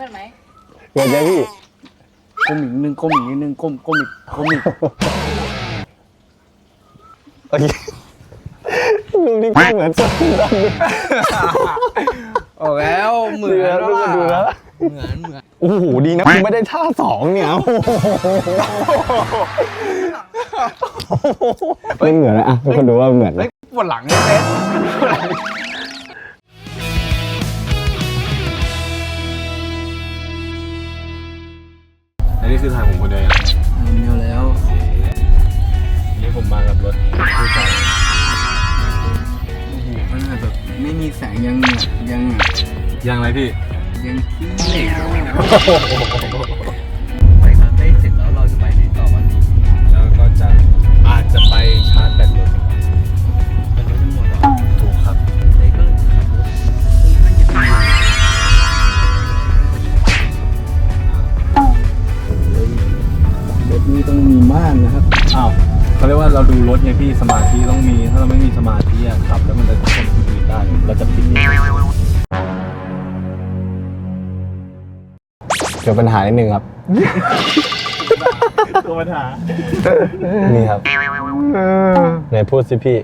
เพื่อนไหมเกิดยังพี่ก้มอีกนิดนึงก้มอีกนิดนึงก้มก้มอีกก้มอีกโอเคลูกนี้พี่เหมือนส้มดำเลยโอ้แล้วเหมือนเดี๋ยวลูกมาดูแล้วเหมือนเหมือนโอ้โหดีนะไม่ได้ท่าสองเนี่ยโอ้โหไม่เหมือนนะอะทุกคนดูว่าเหมือนไหมเฮ้ยปวดหลังเลยเต้ นนี้คือทางผมคนเดียวยังเดียวแล้วอันนี้ผมมากับรถคู่ใจโอ้โหขนาดแบบไม่มีแสงยังเนี่ยยังอะยังไรพี่ ยังขี้ กิดปัญหานิดนึงครับ ตัวปัญหานี่ครับไหนพูดสิพี่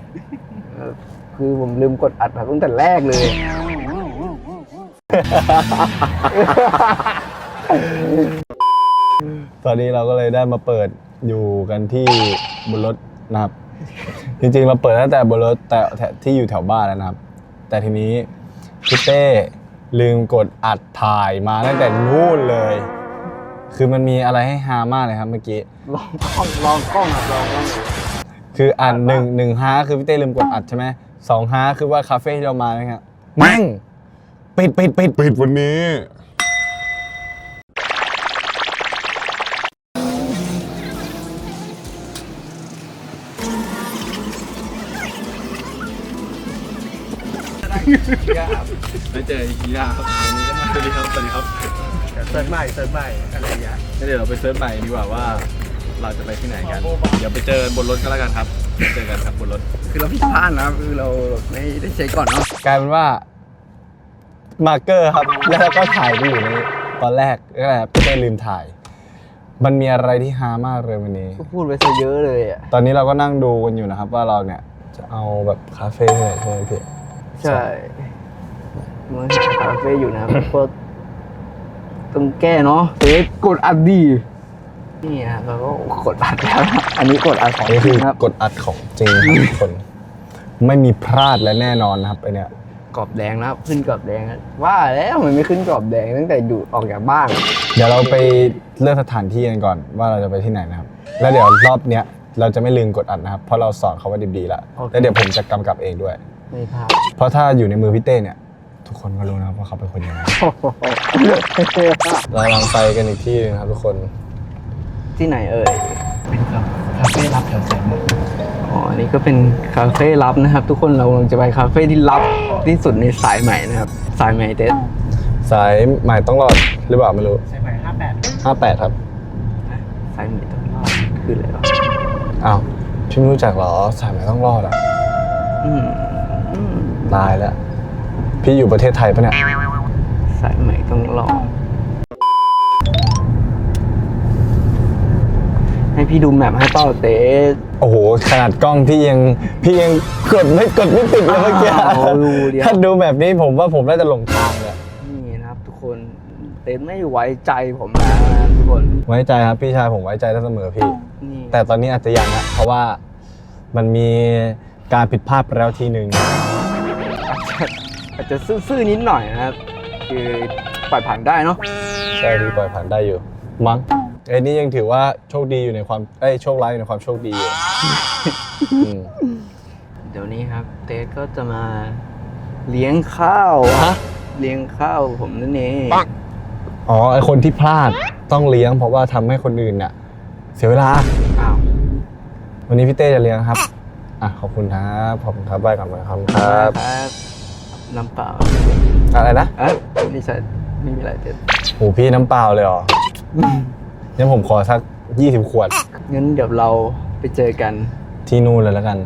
คือผมลืมกดอัดมาตั้งแต่แรกเลย ตอนนี้เราก็เลยได้มาเปิดอยู่กันที่บนรถนะครับ จริงๆเราเปิดตั้งแต่บนรถแต่แต่ที่อยู่แถวบ้านแล้วนะครับ แต่ทีนี้พี่เต้ ลืมกดอัดถ่ายมาตั้งแต่นู่นเลย คือมันมีอะไรให้ฮามากเลยครับเมื่อกี้ ลองกล้องลองกล้องครับลองกล้องคืออันหนึ่งหนึ่งฮาคือพี่เต้ลืมกดอัดใช่ไหมสองฮาคือว่าคาเฟ่ที่เรามาเนี่ยครับแม่งปิดปิดปิด ปิดวันนี้ ไม่เจออีกทีแล้วครับสวัสดีครับ สวัสดีครับเซิร์ชใหม่เซิร์ชใหม่อะไรอย่างเงี้ยงั้นเดี๋ยวเราไปเซิร์ชใหม่ดีกว่าว่า เราจะไปที่ไหนกัน เดี๋ยวไปเจอกันบนรถก็แล้วกันครับเจอกันครับบนรถ คือเราผิดพลาดนะครับคือเราไม่ได้เช็คก่อนเนาะกลายเป็นว่า มาร์เกอร์ครับ แล้วก็ถ่ายไปอยู่ในตอนแรกก็แหละพี่เต้ลืมถ่าย มันมีอะไรที่ฮามากเลยวันนี้ ก็พูดไปซะเยอะเลยอะตอนนี้เราก็นั่งดูกันอยู่นะครับ ว่าเราเนี่ยจะเอาแบบคาเฟ่ที่ไหนใช่ไหมพี่ ใช่มันหาคาเฟ่อยู่นะครับพวกต้องแก้เนาะเอ๊ะกดอัดดีนี่ครับเราก็กดอัดแล้วนะอันนี้กดอัดของอันนี้คือครับกดอัดของจริงครับทุกคน ไม่มีพลาดและแน่นอนนะครับไอเนี่ยกรอบแดงนะครับขึ้นกรอบแดงอะว่าแล้วมันไม่ขึ้นกรอบแดงตั้งแต่อยู่ออกจากบ้าน เดี๋ยวเราไปเลือกสถานที่กันก่อนว่าเราจะไปที่ไหนนะครับ แล้วเดี๋ยวรอบเนี้ยเราจะไม่ลืมกดอัดนะครับ เพราะเราสอนเขาไว้ดีๆแล้วโอเค แล้วเดี๋ยวผมจะกำกับเองด้วย ไม่พลาดเพราะถ้าอยู่ในมือพี่เต้เนี่ย ทุกคนก็รู้นะครับว่าเขาเป็นคนยังไงเราลองไปกันอีกที่หนึงครับทุกคนที่ไหนเอ่ยเป็นคาเฟ่ลับแถวเซนอ๋ออันนี้ก็เป็นคาเฟ่ลับนะครับ ทุกคนเรากำลังจะไปคาเฟ่ที่ลับที่สุดในสายใหม่นะครับ สายใหม่เด็ดสายใหม่ต้องรอดหรือเปล่าไม่รู้สายใหม่ห้าแปดห้าแปดครับสายใหม่ต้องรอดคืออะไรวะอ้าวพี่ไม่รู้จักเหรอสายใหม่ต้องรอดอะอืมอืม ตายแล้ว พี่อยู่ประเทศไทยปะเนี่ย สายใหม่ต้องรอดให้พี่ดูแมพให้เป้าเต้โอ้โห ขนาดกล้องพี่ยังพี่ยังกดไม่กดไม่ติดเลยเมื่อกี้าวดูเดียวถ้าดูแบบนี้ผมว่าผมน่าจะหลงทางเลยนี่นะครับทุกคนเต้ไม่ไว้ใจผมแล้วนะครับทุกคน ไว้ใจครับพี่ชายผมไว้ใจได้เสมอพี่ นี่แต่ตอนนี้อาจจะยังนะเพราะว่ามันมีการผิดพลาดไปแล้วทีหนึ่ง อาจจะซื่อๆนิดหน่อยนะครับคือปล่อยผ่านได้เนาะใช่พี่ปล่อยผ่านได้อยู่ มั้งไอ้นี่ยังถือว่าโชคดีอยู่ในความเอ้ยโชคร้ายอยู่ในความโชคดีอยู่อืมเดี๋ยวนี้ครับ เต้ก็จะมาเลี้ยงข้าวฮะเลี้ยงข้าวผมนั่นเองอ๋อไอคนที่พลาดต้องเลี้ยง เพราะว่าทำให้คนอื่นน่ะ เสียเวลา อ้าว วันนี้พี่เต้จะเลี้ยงครับ อะขอบคุณครับ ขอบคุณครับบายกับมาครับ ครับครับ น้ำเปล่าอะไรนะเอ้ยไม่ใช่ไม่มีอะไรเต้โหพี่น้ำเปล่าเลยเหรองั้นผมขอสัก 20 ขวด งั้นเดี๋ยวเราไปเจอกัน ที่นู่นเลยแล้วกัน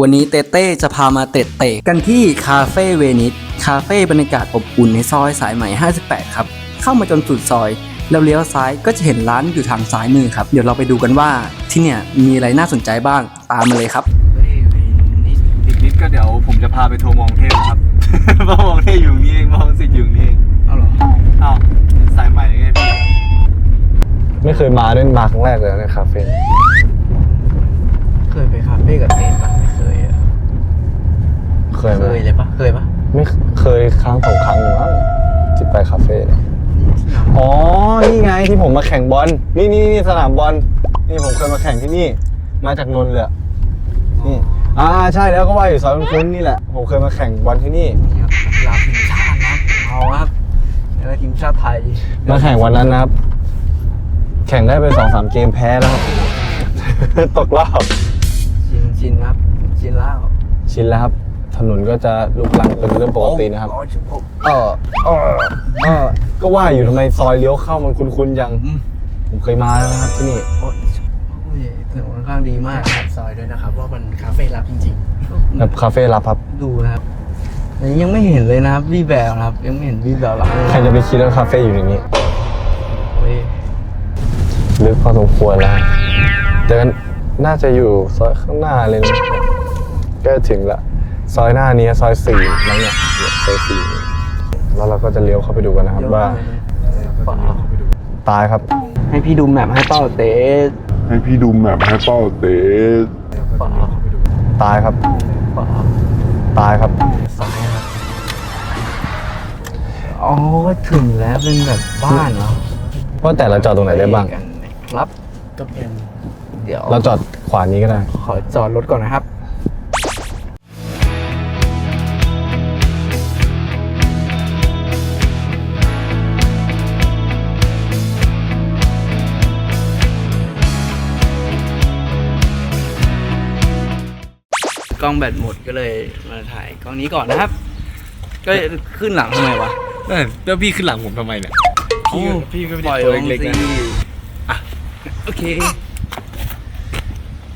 วันนี้เต้เต้จะพามาเตะเตะกันที่คาเฟ่เวนิส คาเฟ่บรรยากาศอบอุ่นในซอยสายใหม่ 58 ครับ เข้ามาจนสุดซอย แล้วเลี้ยวซ้ายก็จะเห็นร้านอยู่ทางซ้ายมือครับ เดี๋ยวเราไปดูกันว่าที่เนี่ยมีอะไรน่าสนใจบ้างตามมาเลยครับอีกนิดก็เดี๋ยวผมจะพาไปทัวร์มองเทพนะครับมองเทพอยู่นี่เองมองสิทธิ์อยู่นี่เองเอาหรออ้าวสายใหม่ไงพี่ไม่เคยมาด้วยมาครั้งแรกเลยนะในคาเฟ่เคยไปคาเฟ่กับเต้ปะไม่เคยอะเคยไหมเคยเลยปะเคยปะไม่เคยครั้งสองครั้งอยู่มั้งที่ไปคาเฟ่เนี่ย อ๋อ นี่ไงที่ผมมาแข่งบอล นี่นี่นี่สนามบอล นี่ผมเคยมาแข่งที่นี่ มาจากนนท์เลยอะนี่ อ่า ใช่แล้วก็ว่าอยู่ซอยคุ้นๆนี่แหละ ผมเคยมาแข่งบอลที่นี่นี่ครับนักกีฬาทีมชาตินะเอาครับแล้วทีมชาติไทยมาแข่งวันนั้นนะครับ แข่งได้ไปสองสามเกมแพ้แล้วครับตกรอบชินชินครับชินแล้ว ชินแล้วครับ ถนนก็จะลุกลังเป็นเรื่องปกตินะครับอ๋อชิผมเออเออเออก็ว่าอยู่ทำไมซอยเลี้ยวเข้ามันคุ้นๆยังอืมผมเคยมาแล้วนะครับที่นี่โอ้ยโอ้ยถนนค่อนข้างดีมากครับซอยด้วยนะครับว่ามันคาเฟ่ลับจริงแบบคาเฟ่รับครับดูนะครับแต่ยังไม่เห็นเลยนะครับวี่แววนะครับ ยังไม่เห็นวี่แววหลังใครจะไปคิดว่าคาเฟ่อยู่อย่างนี้เว้ยลึกพอสมควรแล้วแต่ก็น่าจะอยู่ซอยข้างหน้าเลยนะก็ถึงละ ซอยหน้านี้ซอยสี่แล้วเนี่ยเนี่ยซอยสี่แล้วเราก็จะเลี้ยวเข้าไปดูกันนะครับว่าป่าตายครับ ให้พี่ดูแมพให้เป้าเตะให้พี่ดูแมพให้เป้าเต๋ป่าตายครับป่าตายครับซ้ายครับอ๋อถึงแล้วเป็นแบบบ้านเหรอว่าแต่เราจอดตรงไหนได้บ้างกันครับๆก็เป็นเดี๋ยวเราจอดขวานี้ก็ได้ ขอจอดรถก่อนนะครับ กล้องแบตหมดก็เลยมาถ่ายกล้องนี้ก่อนนะครับ ก็ขึ้นหลังทำไมวะแล้วพี่ขึ้นหลังผมทำไมเนี่ย พี่ก็พี่ก็ไม่ปล่ได้อยตัวลงเล็กๆสินะอะ โอเค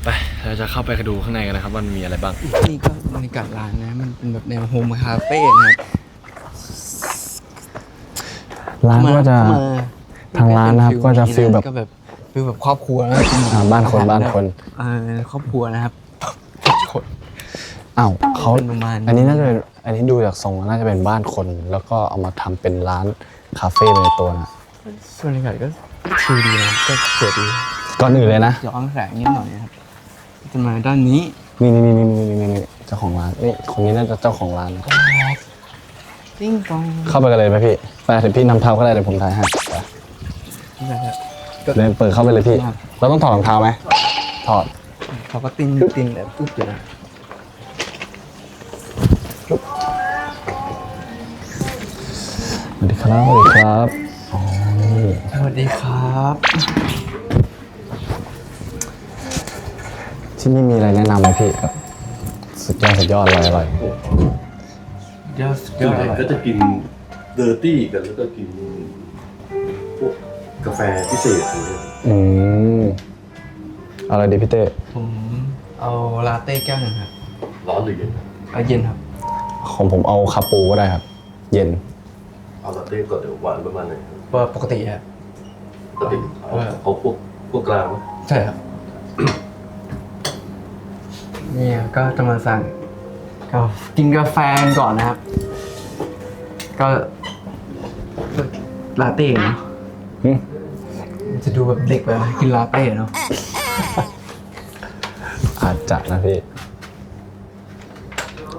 ไป เราจะเข้าไปดูข้างในกันนะครับว่ามันมีอะไรบ้าง นี่ก็บรรยากาศร้านนะ มันเป็นแบบแนวโฮมคาเฟ่นะครับร้านก็จะเข้มทางร้านนะครับก็จะฟีลแบบ ก็แบบฟีลแบบครอบครัวนะอ่าบ้านคนบ้านคน เออครอบครัวนะครับ อ้าวเขาเป็นประมาณอันนี้น่าจะเป็นอันนี้ดูจากทรงแล้วน่าจะเป็นบ้านคน แล้วก็เอามาทำเป็นร้านคาเฟ่ไปในตัวนะบรรยากาศก็ชิลดีนะก็สวยดีก่อนอื่นเลยนะย้อนแสงนิดหน่อยนะครับจะมาด้านนี้นี่นี่นี่นี่นี่นี่นี่เจ้าของร้านนี่คนนี้น่าจะเจ้าของร้านนะติ้งตองเข้าไปกันเลยไหมพี่ไปเดี๋ยวพี่นำเท้าก็ได้เดี๋ยวผมถ่ายให้ไปนี่แหละครับเดินเปิดเข้าไปเลยพี่ เราต้องถอดรองเท้าไหมถอดเขาก็ติ้งติ้งแบบปุ๊บเลยนะ สวัสดีครับสวัสดีครับอ๋อนี่สวัสดีครับ ที่นี่มีอะไรแนะนำไหมพี่แบบสุดยอดสุดยอดอร่อยอร่อยยอดส่วนใหญ่ก็จะกินเดอร์ตี้กันแล้วก็กินพวกกาแฟพิเศษอะไรเงี้ยอืมเอาอะไรดีพี่เต้ผมเอาลาเต้แก้วหนึ่งครับร้อนหรือเย็นเอาเย็นครับ ของผมเอาคาปูก็ได้ครับ เย็น เอาลาเต้ก่อนเดี๋ยวหวานประมาณไหนครับปกติครับปกติเอาเอาพวกพวกกลางไหมใช่ครับ เนี่ยก็จะมาสั่งก็กินกาแฟกันก่อนนะครับ ก็ลาเต้เนาะหึ มันจะดูแบบเด็กไปไหมกินลาเต้เนาะอาจจะนะพี่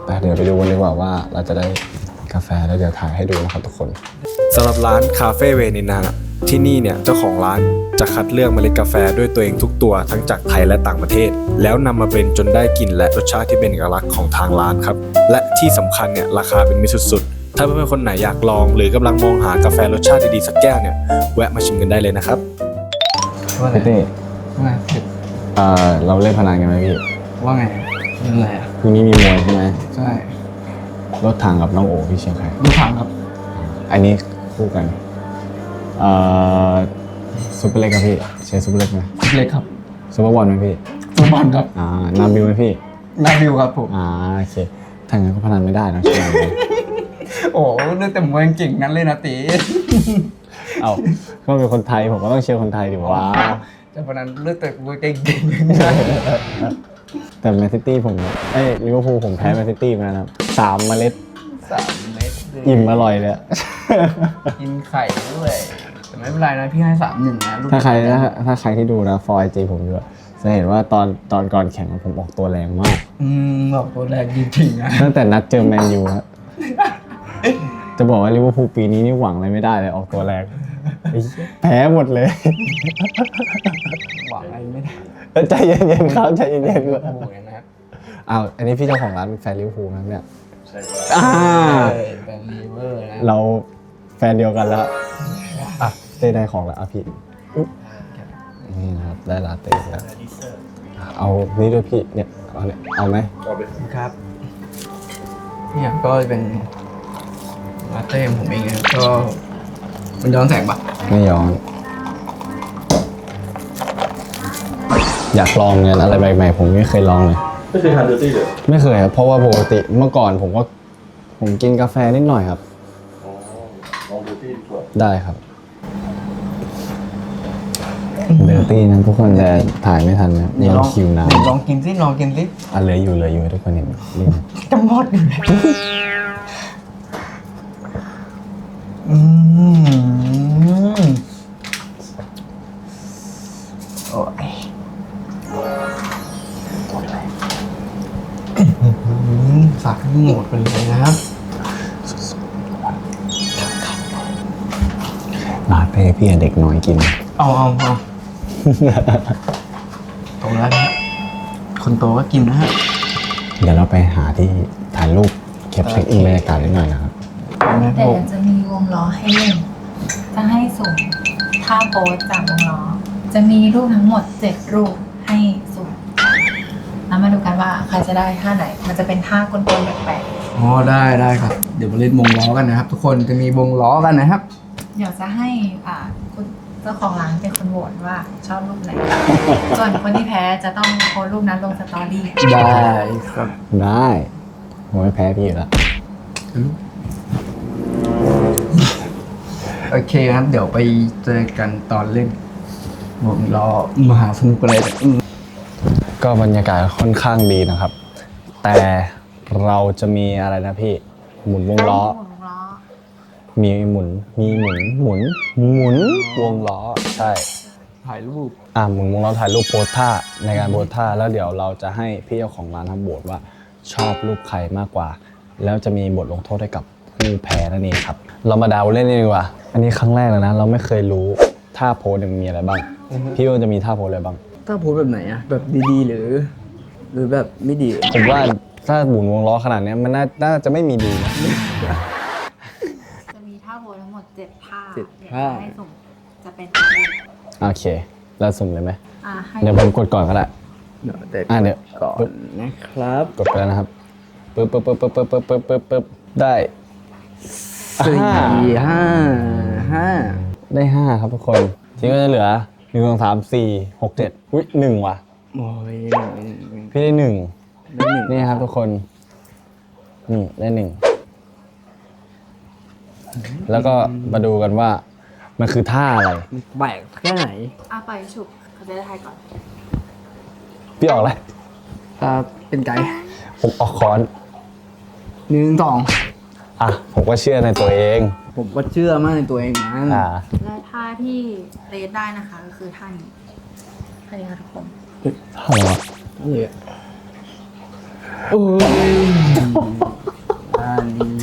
แต่เดี๋ยวไปดูกันดีกว่าว่าเราจะได้กาแฟแล้วเดี๋ยวถ่ายให้ดูนะครับทุกคนสำหรับร้านคาเฟ่เวนินาที่นี่เนี่ยเจ้าของร้านจะคัดเลือกเมล็ดกาแฟด้วยตัวเองทุกตัวทั้งจากไทยและต่างประเทศ แล้วนำมาเป็นจนได้กลิ่นและรสชาติที่เป็นเอกลักษณ์ของทางร้านครับ และที่สำคัญเนี่ยราคาเป็นมิตรสุดๆ ถ้าเพื่อนๆคนไหนอยากลอง หรือกำลังมองหากาแฟรสชาติดีๆสักแก้วเนี่ยแวะมาชิมกันได้เลยนะครับว่าไงพี่เต้ว่าไงผิดเอ่อเราเล่นพนันกันไหมพี่ว่าไงยังไงอะพรุ่งนี้มีมวยใช่ไหม ใช่รถถังกับน้องโอพี่เชียงใครดูถังครับอันนี้คู่กันเอ่อซุปเปอร์เล็กครับพี่เชียร์ซุปเปอร์เล็กไหมเล็กครับซุปเปอร์บอลไหมพี่ฟุตบอลครับอ่านาบิวไหมพี่นาวิวครับผมอ่าโอเคถ้างั้นก็พนันไม่ได้นะใช่ไหมโอ้โหเลือกแต่มวยเก่งนั้นเลยนะตีเอาก็เป็นคนไทยผมก็ต้องเชียร์คนไทยดิวะ แต่วันนั้นเลือกแต่มวยเก่งๆนะ แต่แมนซิตี้ผม เอ้ยลิเวอร์พูลผมแพ้แมนซิตี้มานะครับสามเมล็ดสามเม็ดเลยอิ่มอร่อยเลยอะ กินไข่ด้วยแต่ไม่เป็นไรนะพี่ให้สามหนึ่งนะลูกถ้าใครถ้าถ้าใครที่ดูนะฟอยจีผมด้วยจะเห็นว่าตอนตอนก่อนแข่งผมออกตัวแรงมาก อืมบอกตัวแรกจริงๆนะตั้งแต่นัดเจอแมนยูครับจะบอกว่าลิเวอร์พูลปีนี้นี่หวังอะไรไม่ได้เลยออกตัวแรงไอ้เหี้ย แพ้หมดเลย หวังอะไรไม่ได้ใจเย็นๆครับใจเย็นๆโอ้โหนะครับอ้าวอันนี้พี่เจ้าของร้านเป็นแฟนลิเวอร์พูลนะครับเนี่ยใช่อ่าเออเป็นลีเวอร์นะเราแฟนเดียวกันแล้วอะเต้ได้ของแล้วอะพี่อุ๊ยนี่นะครับได้ลาเต้แล้วดิเซอร์เอานี่ด้วยพี่เนี่ยเอาเนี่ยเอาไหมก็เป็นครับเนี่ยก็เป็นลาเต้ของผมเองนะก็ มันย้อนแสงปะไม่ย้อนอยากลองเงินอะไรใหม่ๆผมไม่เคยลองเลย ไม่เคยทานเดอร์ตี้เลยไม่เคยครับเพราะว่าปกติเมื่อก่อนผมก็ผมกินกาแฟนิดหน่อยครับ อ๋อลองเดอร์ตี้ดีกว่าได้ครับเดอร์ตี้นะทุกคนจะถ่ายไม่ทันนะลองคิวน้ไหลองกินสิลองกินสิำอะเหลยอยู่เหลยอยู่ให้ทุกคนเห็นนี่นะจะหมดอยู่แล้วอืม ฝากให้หมดไปเลยนะครับลาเต้พี่อะเด็กน้อยกิน เอาเอาเอาโตแล้วนะคนโตก็กินนะฮะ เดี๋ยวเราไปหาที่ถ่ายรูปเก็บเช็คอินบรรยากาศนิดหน่อยนะครับ แม่แต่ผมเดี๋ยวจะมีวงล้อให้เล่น จะให้สุ่มท่าโพสจากวงล้อ จะมีรูปทั้งหมดเจ็ดรูปให้สุ่ม แล้วมาดูกันว่าใครจะได้ท่าไหน มันจะเป็นท่ากลๆแปลกอ๋อได้ได้ครับ เดี๋ยวมาเล่นวงล้อกันนะครับ ทุกคนจะมีวงล้อกันนะครับ ๆเดี๋ยวจะให้อ่าคุณเจ้าของร้านเป็นคนโหวตว่าชอบรูปไหน ส่วนคนที่แพ้จะต้องโพสรูปนั้นลงสตอรี่ได้ครับได้ผมไม่แพ้พี่อยู่แล้วโอเคครับเดี๋ยวไปเจอกันตอนเล่นวงล้อมหาสนุกเลยอืม ก็บรรยากาศค่อนข้างดีนะครับ แต่เราจะมีอะไรนะพี่ หมุนวงล้อวงล้อมีหมุน มีหมุน หมุน หมุนวงล้อ ใช่ ถ่ายรูป อะหมุนวงล้อถ่ายรูปโพสท่าในการโพสท่า แล้วเดี๋ยวเราจะให้พี่เจ้าของร้านทำบทว่าชอบรูปใครมากกว่า แล้วจะมีบทลงโทษให้กับผู้แพ้นั่นเองครับ เรามาเดาเล่นดีกว่า อันนี้ครั้งแรกเลยนะ เราไม่เคยรู้ท่าโพสเนี่ยมันมีอะไรบ้าง พี่ว่าจะมีท่าโพสอะไรบ้าง ถ้าโพสแบบไหนอะแบบดีๆ หรือ หรือแบบไม่ดี ผมว่าถ้าหมุนวงล้อขนาดเนี้ยมันน่าน่าจะไม่มีดีนะ จะมีท่าโพสทั้งหมดเจ็ดท่าเจ็ดเดี๋ยวท่าจะให้สุ่มจะเป็นตัวเลขโอเค เราสุ่มเลยไหมอ่าให้เดี๋ยวผมกดก่อนก็ได้ เดี๋ยวแต่อะเดี๋ยว ก่อนนะครับกดไปแล้วนะครับปึ๊บปึ๊บปึ๊บปึ๊บปึ๊บปึ๊บปึ๊บปึ๊บได้สี่ห้าห้าห้าได้ห้าครับทุกคนทีนี้ก็จะเหลือ หนึ่งสองสามสี่หกเจ็ดอุ้ยหนึ่งว่ะ โอ้ยพี่ได้หนึ่งได้หนึ่งนี่ครับทุกคนนี่ได้หนึ่งแล้วก็มาดูกันว่ามันคือท่าอะไรแบกแค่ไหนอะปล่อยฉุบเขาจะได้ทายก่อน พี่ออกอะไรถ้าเป็นไกด์ผมออกคอนหนึ่งสองอะผมก็เชื่อในตัวเอง ผมก็เชื่อมั่นในตัวเองนะอ่าและท่าที่เรดได้นะคะก็คือท่านี้ท่านี้ค่ะทุกคนท่าอะไรวะนี่โอ้ยอันนี้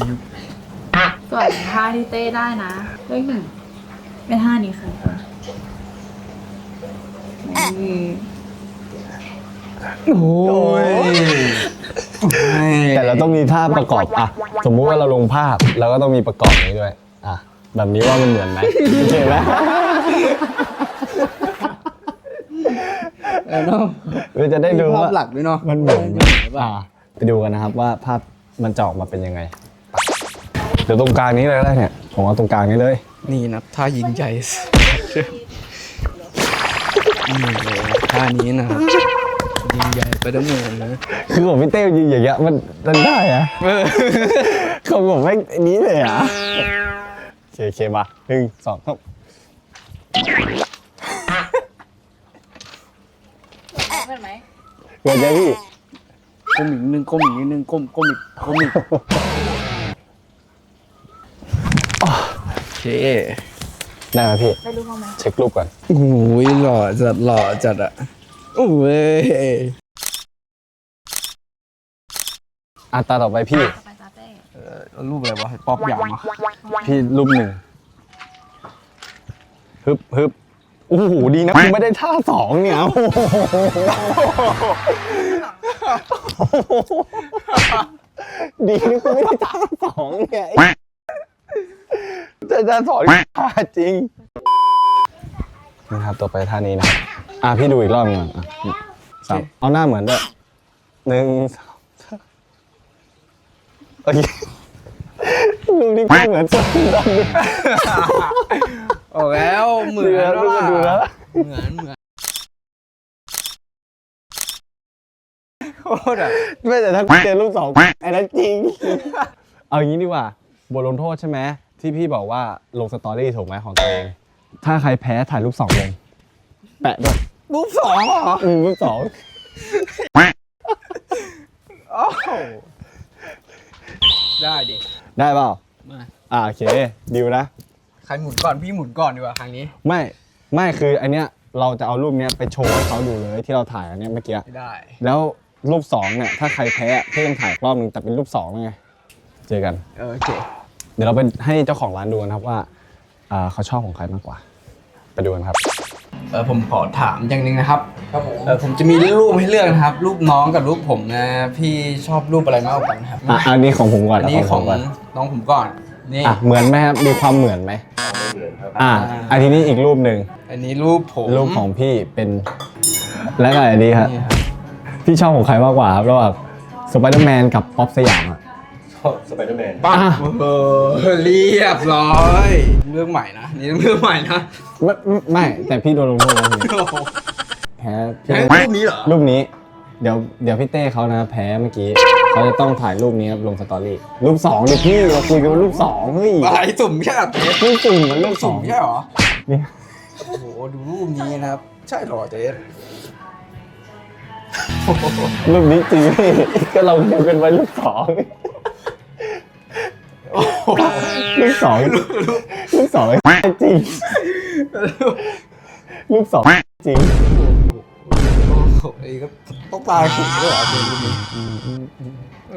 ส่วนท่าที่เต้ได้นะเลขหนึ่งเป็นท่านี้ค่ะนี่โอ้ยแต่เราต้องมีท่าประกอบอะสมมุติว่าเราลงภาพเราก็ต้องมีประกอบนี้ด้วยอะ แบบนี้ว่ามันเหมือนไหมโอเคไหมเออเนาะเราจะได้ดูภาว่าพหลักด้วยเนาะมันเหมือนไหมอะไปดูกันนะครับว่าภาพมันจะออกมาเป็นยังไงไปเดี๋ยวตรงกลางนี้เลยก็ได้เนี่ยผมเอาตรงกลางนี้เลย นี่นะท่ายิงใจนี่เลยท่านี้นะครับยิงใหญ่ไปทั้งเมืองนะคือผมพี่เต้ยิงอย่างเงี้ยมันมันได้อะเขาผมไม่อันนี้เลยอะโอ เคโอเคมาหนึ่งสองสามเป็นไหมเกิดใจพี่ก้มอีกนิดนึงก้มอีกนิดนึงก้มก้มอีกก้มอีกโอเคได้ไหมพี่ได้รู้เขาไหมเช็ครูปก่อนโอ้ยหล่อจัดหล่อจัดอะโอ้ยอะตาต่อไปพี่ต่อไปจ้าเต้ รูปอะไรวะป๊อปอย่างวะพี่รูปหนึ่งฮึบฮึบโอ้โหดีนะกูไม่ได้ท่าสองเนี่ยโอ้โหดีนะกูไม่ได้ท่าสองเนี่ยไอ้จะจะสอนท่าจริงนะครับต่อไปท่านี้นะครับอะพี่ดูอีกรอบหนึงอะสามเอาหน้าเหมือนด้วยหนึ่งสองสาม โอเคลูกนี้ไม่เหมือนส้มดำเลยโอ้แล้วเหมือนดูแล้วดูแล้วดูแล้วเหมือนเหมือนโคตรอะไม่แต่ถ้าเจอรูปสองไอ้นั้นจริง เอาอย่างนี้ดีกว่าบทลงโทษใช่ไหมที่พี่บอกว่าลงสตอรี่ถูกไหมของตัวเอง ถ้าใครแพ้ถ่ายรูปสองลงแปะด้วยรูปสองเหรออืมรูปสองโอ้โห ได้ดิ ได้เปล่ามา อ่าโอเคดิวนะ ใครหมุนก่อนพี่หมุนก่อนดีกว่าครั้งนี้ ไม่ไม่คืออันเนี้ยเราจะเอารูปเนี้ยไปโชว์ให้เขาดูเลยที่เราถ่ายอันเนี้ยเมื่อกี้ไม่ได้ แล้วรูปสองเนี่ยถ้าใครแพ้พี่ต้องถ่ายอีกรอบหนึงแต่เป็นรูปสองแล้วไง เจอกัน เออโอเค เดี๋ยวเราไปให้เจ้าของร้านดูนะครับว่าอ่าเขาชอบของใครมากกว่า ไปดูกันครับเออผมขอถามอย่างหนึ่งนะครับครับผมเออผมจะมีรูปให้เลือกนะครับ รูปน้องกับรูปผมนะ พี่ชอบรูปอะไรมากกว่ากันครับ อะอันนี้ของผมก่อนอันนี้เาของผมก่อนน้องผมก่อน นี่ อะเหมือนไหมครับมีความเหมือนไหมไม่เหมือนครับอะอันทีนี้อีกรูปหนึ่งอันนี้รูปผมรูปของพี่เป็นและก็อันนี้ครับนี่ครับพี่ชอบของใครมากกว่าครับระหว่างสไปเดอร์แมนกับป๊อปสยามอะชอบสไปเดอร์แมน อะเออเรียบร้อย เรื่องใหม่นะนี่เรื่องใหม่นะไม่ไม่ไม่แต่พี่โดนลงโทษแล้วพี่โอ้โหแพ้พี่แค่รูปนี้เหรอรูปนี้ เดี๋ยวเดี๋ยวพี่เต้เขานะ แพ้เมื่อกี้เขาจะต้องถ่ายรูปนี้ครับลงสตอรี่รูปสองดิพี่เราคุยกันว่ารูปสองเฮ้ยอะไรสุ่มใช่ไหมเจ๊รูปสุ่มมันรูปสอสุ่มงใช่เหรอนี่โอ้โหดูรูปนี้นะครับ ใช่เหรอเจ๊รูปนี้จริงพี่ก็เราคุยกันไว้รูปสอง รูปสองรูปสองจริงรูปสองจริงไอ้ก็ต้องตายขุ่ด้วยเหรอเจ๊รูปนี้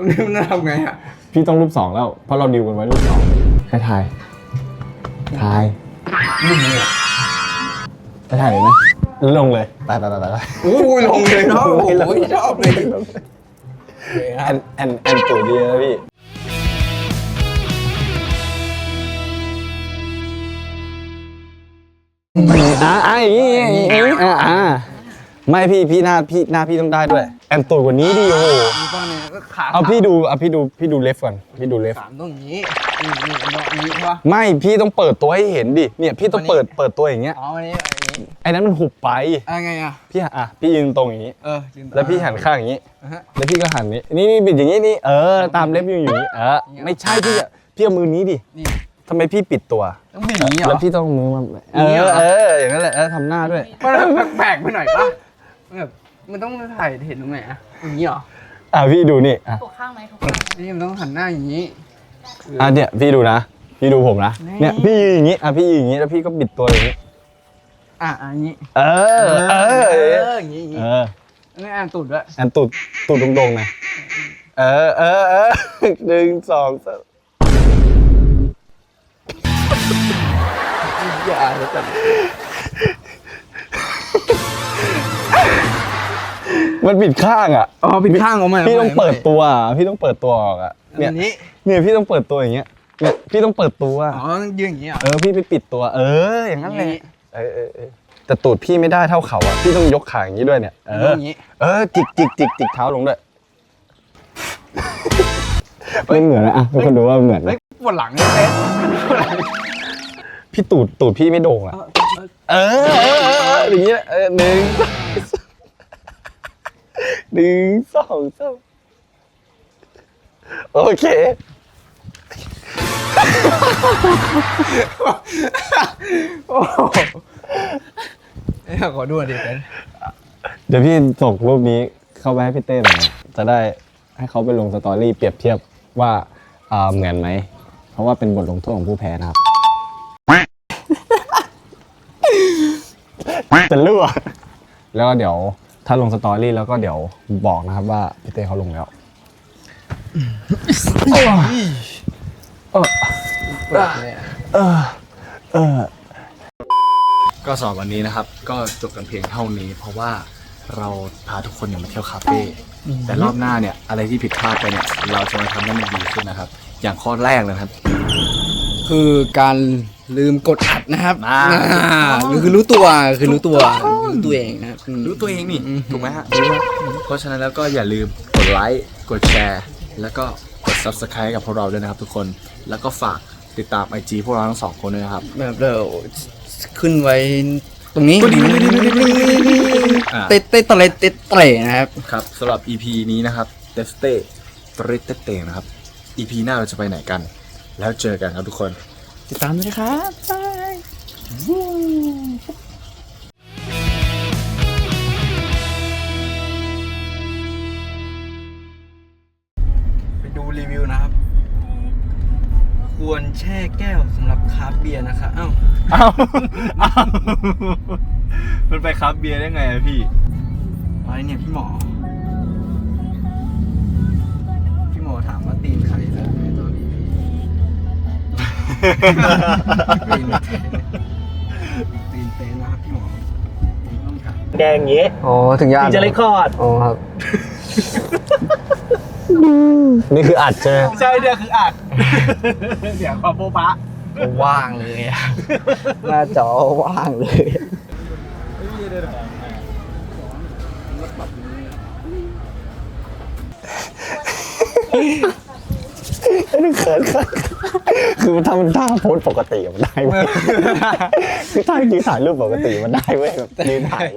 นี้มันทำไงอะพี่ต้องรูปสองแล้ว เพราะเราดิวกันไว้รูปสองให้ถ่ายถ่ายรูปนี้อะไปถ่ายเลยไหมลงเลยไปไปไปไปไปโอ้ยลงเลยเนาะโอ้โหชอบเลยอเคคแอรับนแอนแอนตัวดีนะพี่ อ่าอ่าอย่างงี้อย่างงี้อ่าอ่าไม่พี่พี่หน้าพี่หน้าพี่ต้องได้ด้วย แอนตัวกว่านี้ดิโอ้โหมีบ้างเนี่ยก็ขาเอาพี่ดูเอาพี่ดูพี่ดูเลฟก่อนพี่ดูเลฟสามต้องอย่างนี้นี่นี่นี่นี่ใช่ปะไม่พี่ต้องเปิดตัวให้เห็นดิเนี่ยพี่ต้องเปิดเปิดตัวอย่างเงี้ยอ๋ออันนี้อันนี้ไอ้นั้นมันหุบไปอะไงอะพี่อะพี่ยืนตรงอย่างนี้ เออยืนแล้วพี่หันข้างอย่างนี้ อะฮะ แล้วพี่ก็หันนี้นี่นี่บิดอย่างนี้นี่เออตามเล็บอยู่อย่างนี้เอออย่างเงี้ยไม่ใช่พี่อะพี่เอามือนี้ดินี่ ทำไมพี่ปิดตัว ต้องเป็นอย่างนี้เหรอแล้วพี่ต้องเอามือมาเออย่างเงี้ยอเหรอเอออย่างนั้นแหละเออทำหน้าด้วย มันแปลกๆไปหน่อยป่ะแบบมันต้องถ่ายเห็นตรงไหนอะอย่างนี้เหรออะพี่ดูนี่อะถูกข้างไหมถูกข้างไหมนี่มันต้องหันหน้าอย่างนี้ อะเนี่ยพี่ดูนะ พี่ดูผมนะนี่เนี่ยพี่ยืนอย่างนี้อะพี่ยืนอย่างนี้แล้วพี่ก็บิดตัวอย่างนี้ อะอันนี้เออเออเอเออออย่างนี้อย่างนี้เออนี่อ่านตุดด้วยอันตูดตูดตรงๆนะเออเออเออหนึ่งสองสาม อย่าเลยแต่มันบิดข้างอะอ๋อปิดข้างออกมาพี่ต้องเปิดตัวอะพี่ต้องเปิดตัวออกอะเนี่เนี่ยยนี้เนี่ยพี่ต้องเปิดตัวอย่างเงี้ยเนี่ยพี่ต้องเปิดตัวอ๋อต้องยืนอย่างนี้เหรอเออพี่ไปปิดตัว เออ อย่างนั้นแหละอย่างงี้เออเออเออแต่ตูดพี่ไม่ได้เท่าเขาอะพี่ต้องยกขาอย่างนี้ด้วยเนี่ยเอต้อองอย่างนี้เออจิกจิกจิกจิกเท้าลงด้วยไม่เหมือนนะอะทุกคนดูว่าเหมือนไหมเฮ้ยปวดหลังเลยเต้ปวดหลัง พี่ตูดตูดพี่ไม่โด่งอะ เออเออเออเอออย่างนี้แหละเออหนึ่งหนึ่งสองสามโอเคขอดูหน่อยดิเป็นเดี๋ยวพี่ส่งรูปนี้เข้าไปให้พี่เต้หน่อยนะจะได้ให้เขาไปลงสตอรี่เปรียบเทียบว่าอ่าเหมือนไหม เพราะว่าเป็นบทลงโทษของผู้แพ้นะครับ จะรั่วแล้วก็เดี๋ยวถ้าลงสตอรี่แล้วก็เดี๋ยวบอกนะครับว่าพี่เต้เขาลงแล้วก็สำหรับวันนี้นะครับ ก็จบกันเพียงเท่านี้ เพราะว่าเราพาทุกคนเนี่ยมาเที่ยวคาเฟ่แต่รอบหน้าเนี่ยอะไรที่ผิดพลาดไปเนี่ยเราจะมาทำให้มันดีขึ้นนะครับ อย่างข้อแรกเลยนะครับ คือการลืมกดอัดนะครับอ่า อ่าคือรู้ตัวคือรู้ตัวรู้ตัวเองนะครับอืม รู้ตัวเองนี่ อืม ถูกไหมฮะเพราะฉะนั้นแล้วก็อย่าลืมกดไลค์ กดแชร์ แล้วก็กด subscribe กับพวกเราด้วยนะครับทุกคน แล้วก็ฝากติดตาม IG พวกเราทั้งสองคนด้วยนะครับ แบบเราขึ้นไว้ตรงนี้อ่า เตะเตะตะเลเตะเตะนะครับ ครับสำหรับ EP นี้นะครับ เตสเต้ตริเตเตนะครับ EP หน้าเราจะไปไหนกัน แล้วเจอกันครับทุกคน ติดตามด้วยนะครับบายไปดูรีวิวนะครับ ควรแช่แก้วสำหรับคราฟต์เบียร์นะคะอ้าวอ้าวอ้าวมันไปครับเบียร์ได้ไงอะพี่อะไรเนี่ยพี่หมอ ตีนตีนเต้นะครับพี่หมอผมต้องถามแดงอย่างงี้ยอ๋อถึงยากถึงจะเลคคอร์ด อ๋อครับ นี่คืออัดใช่ไหมใช่เนี่ยคืออัดเดี๋ยวความโบ๊ะบะว่างเลยอะหน้าจอว่างเลย นี่เขินเขินคือมันทำมันท่าโพสปกติอะมันได้เว้ยคือท่ายืนถ่ายรูปปกติมันได้เว้ยแบบยืนถ่าย